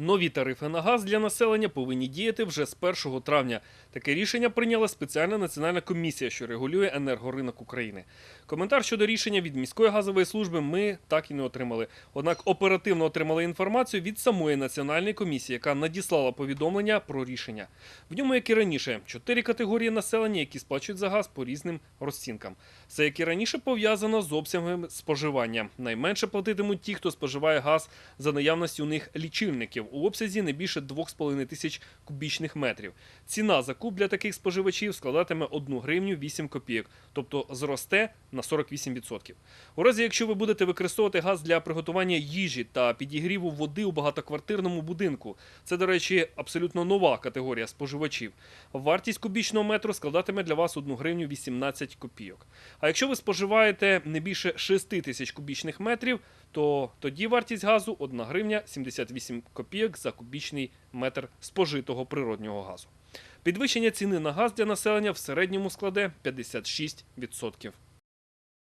Нові тарифи на газ для населення повинні діяти вже з 1 травня. Таке рішення прийняла спеціальна національна комісія, що регулює енергоринок України. Коментар щодо рішення від міської газової служби ми так і не отримали. Однак оперативно отримали інформацію від самої національної комісії, яка надіслала повідомлення про рішення. В ньому, як і раніше, чотири категорії населення, які сплачують за газ по різним розцінкам. Все, як і раніше, пов'язано з обсягом споживання. Найменше платитимуть ті, хто споживає газ за наявності у них лічильників у обсязі не більше 2,5 тисяч кубічних метрів. Ціна за куб для таких споживачів складатиме 1 гривню 8 копійок, тобто зросте на 48%. У разі, якщо ви будете використовувати газ для приготування їжі та підігріву води у багатоквартирному будинку, це, до речі, абсолютно нова категорія споживачів. Вартість кубічного метру складатиме для вас 1 гривню 18 копійок. А якщо ви споживаєте не більше 6 тисяч кубічних метрів, то тоді вартість газу 1 гривня 78 копійок за кубічний метр спожитого природнього газу. Підвищення ціни на газ для населення в середньому складе 56%.